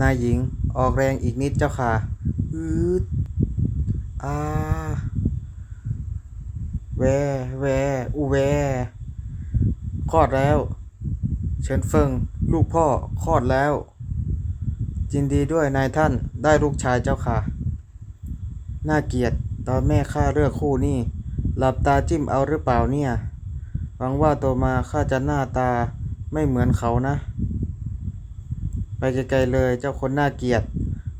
นายหญิงออกแรงอีกนิดเจ้าค่ะ อืดอาแว แว อูแว คลอดแล้ว เฉินเฟิง ลูกพ่อ คลอดแล้วยินดีด้วยนายท่านได้ลูกชายเจ้าค่ะ น่าเกลียดตอนแม่ข้าเลือกคู่นี่ หลับตาจิ้มเอาหรือเปล่าเนี่ย หวังว่าโตมาข้าจะหน้าตาไม่เหมือนเขานะ ไปไกลๆเลยเจ้าคนน่าเกลียด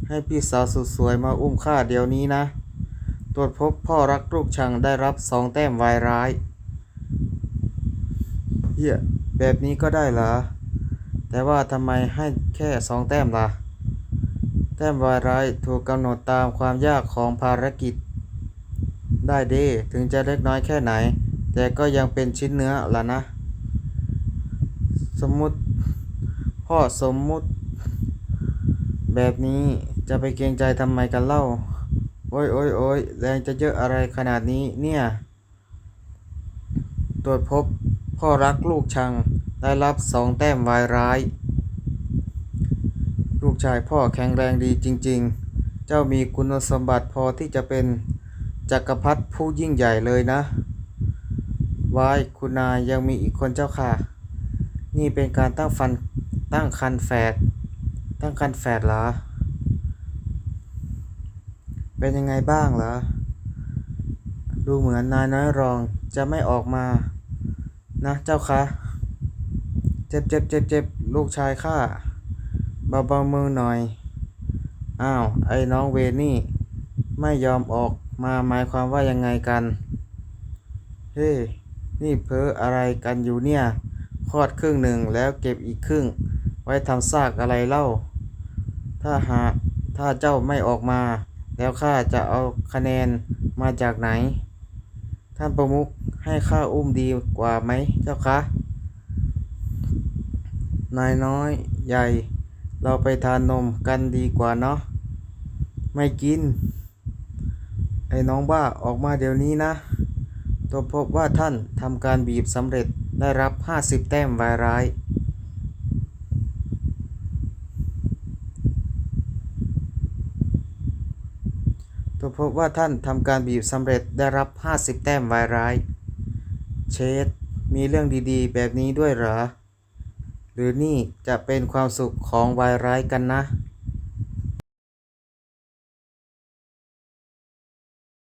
ให้พี่สาวสุดสวยมาอุ้มข้าเดี๋ยวนี้นะ ตรวจพบพ่อรักลูกชังได้รับสองแต้มวายร้ายเฮียแบบนี้ก็ได้เหรอ แต่ว่าทำไมให้แค่สองแต้มล่ะ แต้มวายร้ายถูกกำหนดตามความยากของภารกิจ ได้เด้ถึงจะเล็กน้อยแค่ไหน แต่ก็ยังเป็นชิ้นเนื้อล่ะนะ สมมุติพ่อสมมุติ แบบนี้จะไปเกรงใจทำไมกันเล่า โอ้ยโอ้ยโอ้ยแรงจะเยอะอะไรขนาดนี้เนี่ย ตรวจพบพ่อรักลูกชังได้รับสองแต้มวายร้าย ลูกชายพ่อแข็งแรงดีจริง ๆ เจ้ามีคุณสมบัติพอที่จะเป็นจักรพรรดิผู้ยิ่งใหญ่เลยนะวายคุณนายยังมีอีกคนเจ้าค่ะ นี่เป็นการตั้งฟันตั้งคันแฝด ตั้งคันแฝดเหรอ เป็นยังไงบ้างเหรอ ดูเหมือนนายน้อยรองจะไม่ออกมา นะเจ้าคะ เจ็บเจ็บเจ็บเจ็บลูกชายข้าเบาๆมือหน่อย อ้าว ไอ้น้องเวนี่ ไม่ยอมออกมาหมายความว่ายังไงกัน เฮ้ นี่เพ้ออะไรกันอยู่เนี่ยคลอดครึ่งหนึ่งแล้วเก็บอีกครึ่ง ไว้ทำซากอะไรเล่า ถ้าหากถ้าเจ้าไม่ออกมา แล้วข้าจะเอาคะแนนมาจากไหน ท่านประมุขให้ข้าอุ้มดีกว่าไหมเจ้าคะนายน้อยใหญ่ เราไปทานนมกันดีกว่าเนาะไม่กิน ไอ้น้องบ้าออกมาเดี๋ยวนี้นะ ตัวพบว่าท่านทำการบีบสำเร็จได้รับ 50 แต้มวายร้าย พบว่าท่านทำการบีบสำเร็จได้รับ 50 แต้มวายร้าย เชดมีเรื่องดีๆ แบบนี้ด้วยเหรอ หรือนี่จะเป็นความสุขของวายร้ายกันนะ